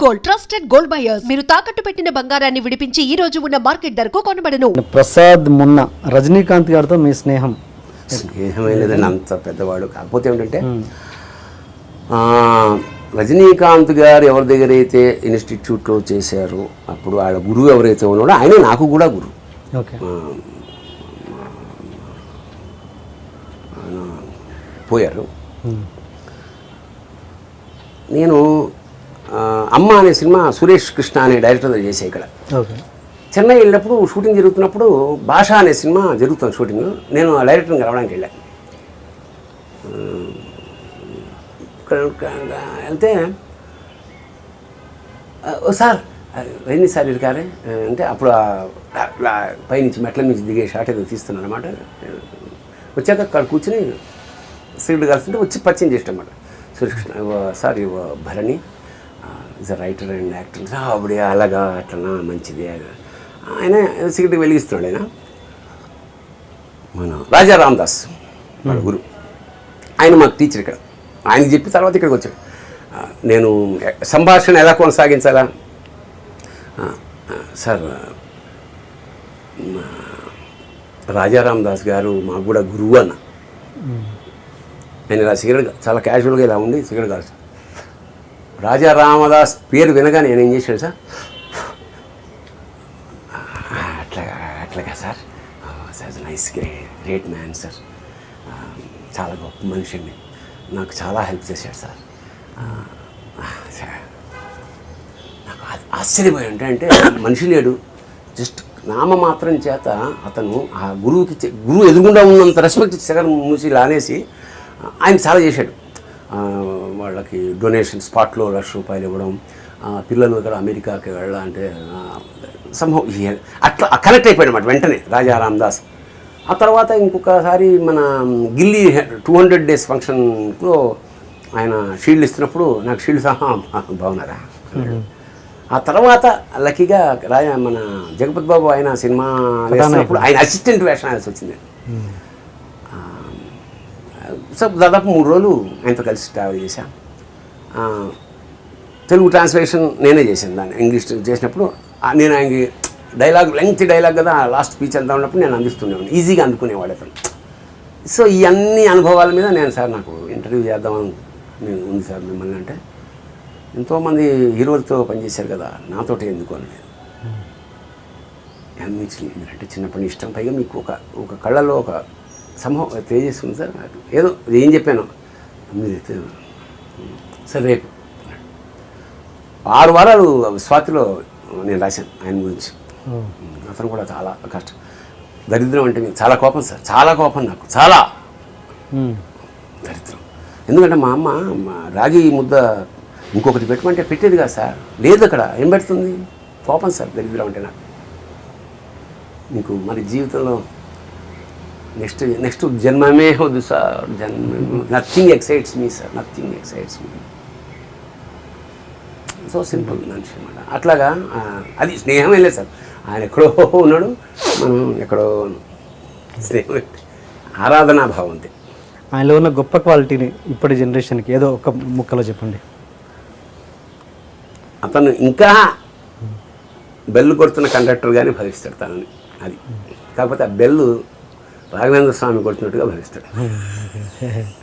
Gold trusted gold buyers మీరు తాకట్టు పెట్టిన బంగారాన్ని విడిపించి ఈ రోజు ఉన్న మార్కెట్ ధరకు కొనబడను. ప్రసాద్ మొన్న రజనీకాంత్ గారితో మీ స్నేహం. స్నేహమే లేదండి అంత పెద్దవాడు. కాకపోతే ఏమిటంటే ఆ, రజనీకాంత్ గారు ఎవరి దగ్గర అయితే ఇన్స్టిట్యూట్లో చేశారో అప్పుడు ఆయన గురువు ఎవరైతే ఉన్నాడో ఆయనే నాకు కూడా గురువు. ఓకే. పోయారు. నేను అమ్మ అనే సినిమా సురేష్ కృష్ణ అనే డైరెక్టర్ చేసే ఇక్కడ. చెన్నై వెళ్ళినప్పుడు షూటింగ్ జరుగుతున్నప్పుడు భాష అనే సినిమా జరుగుతుంది షూటింగ్ నేను ఆ డైరెక్టర్ని కలవడానికి వెళ్ళా. ఇక్కడ వెళ్తే "ఆ, ఓ సార్ ఎన్ని సార్ ఇరుకారే అంటే అప్పుడు పైనుంచి మెట్ల నుంచి దిగే షాట్ ఏదో తీస్తున్నాను అనమాట వచ్చాక అక్కడ కూర్చుని సీల్డ్ కలిసి వచ్చి పరిచయం చేసాం అనమాట సురేష్ సార్ ఇవ Bharani is a writer and actor అప్పుడే అలాగా అట్లనా మంచిది ఆయన సిగరెట్ వెలిగిస్తున్నాడు ఆయన. మన రాజా రామదాస్ వాళ్ళ గురు. ఆయన మాకు టీచర్ ఇక్కడ. ఆయనకి చెప్పి తర్వాత ఇక్కడికి వచ్చాడు. నేను సంభాషణ ఎలా కొనసాగించాలా? సార్ మా రాజారాం దాస్ గారు మాకు కూడా గురువు అన్న. నేను ఇలా సిగరెట్ చాలా క్యాజువల్గా ఇలా ఉండి సిగరెట్ కాల్చి. రాజా రామదాస్ పేరు వినగానే నేను ఏం చేశాడు సార్? అట్లాగా అట్లాగా sir? Sir nice great man sir. చాలా గొప్ప మనిషి అండి. నాకు చాలా హెల్ప్ చేశాడు సార్. నాకు ఆశ్చర్యపోయి అంటే అంటే మనిషి లేడు. జస్ట్ నామమాత్రం చేత అతను ఆ గురువుకి గురువు ఎదురుగుండా ఉన్నంత రెస్పెక్ట్ సెగర్ మూసి లానేసి ఆయన చాలా చేశాడు. వాళ్ళకి డొనేషన్ స్పాట్లో లక్ష రూపాయలు ఇవ్వడం పిల్లలు ఇక్కడ అమెరికాకి వెళ్ళాలంటే సంభవం అట్లా కనెక్ట్ అయిపోయాడు అనమాట వెంటనే రాజా రామదాస్. ఆ తర్వాత ఇంకొకసారి మన గిల్లీ టూ హండ్రెడ్ డేస్ ఫంక్షన్లో ఆయన షీల్డ్ ఇస్తున్నప్పుడు నాకు షీల్డ్ సహా బాగున్నారా. ఆ తర్వాత లక్కీగా రాజా మన జగపతి బాబు ఆయన సినిమా వేస్తున్నప్పుడు ఆయన అసిస్టెంట్ వేషం వేయాల్సి వచ్చింది. సో దాదాపు మూడు రోజులు ఆయనతో కలిసి ట్రావెల్ చేశాం. ఆ, తెలుగు ట్రాన్స్లేషన్ నేనే చేశాను దాన్ని. ఇంగ్లీష్ చేసినప్పుడు నేను ఆయనకి డైలాగ్ లెంగ్త్ డైలాగ్ కదా లాస్ట్ స్పీచ్ అంతా ఉన్నప్పుడు నేను అందిస్తుండేవాడిని ఈజీగా అందుకునేవాడు అతను. సో ఈ అన్ని అనుభవాల మీద నేను సార్ నాకు ఇంటర్వ్యూ చేద్దామని నేను ఉంది సార్ మిమ్మల్ని అంటే ఎంతోమంది హీరోలతో పనిచేశారు కదా నాతోటి ఎందుకు అని నేను. మీకు మీరంటే చిన్నప్పటి ఇష్టం. పైగా మీకు ఒక ఒక కళ్ళలో ఒక తేజస్సు ఉంది సార్. నాకు ఏదో ఏం చెప్పాను. మీరు సరే రేపు. ఆరు వారాలు స్వాతిలో నేను రాశాను ఆయన గురించి. అతను కూడా చాలా కష్టం. దరిద్రం అంటే మీకు చాలా కోపం సార్. చాలా కోపం నాకు. చాలా. దరిద్రం. ఎందుకంటే మా అమ్మ రాగి ముద్ద ఇంకొకటి పెట్టమంటే పెట్టేది కాదు సార్. లేదు అక్కడ. ఏం పెడుతుంది? కోపం సార్. దరిద్రం అంటే నాకు. మీకు మరి జీవితంలో నెక్స్ట్ నెక్స్ట్ జన్మమే వద్దు సార్ జన్మ nothing excites me sir nothing excites me so simple మనిషి అనమాట అట్లాగా అది స్నేహం వెళ్ళలేదు సార్ ఆయన ఎక్కడో ఉన్నాడు. మనం ఎక్కడో. స్నేహం? ఆరాధనా భావం అంతే. ఆయనలో ఉన్న గొప్ప క్వాలిటీని ఇప్పటి జనరేషన్కి ఏదో ఒక ముక్కలో చెప్పండి. అతను ఇంకా బెల్లు కొడుతున్న కండక్టర్ కానీ భవిస్తాడు తనని. అది. కాకపోతే ఆ బెల్లు రాఘవేంద్ర స్వామి కొడుతున్నట్టుగా భావిస్తాడు.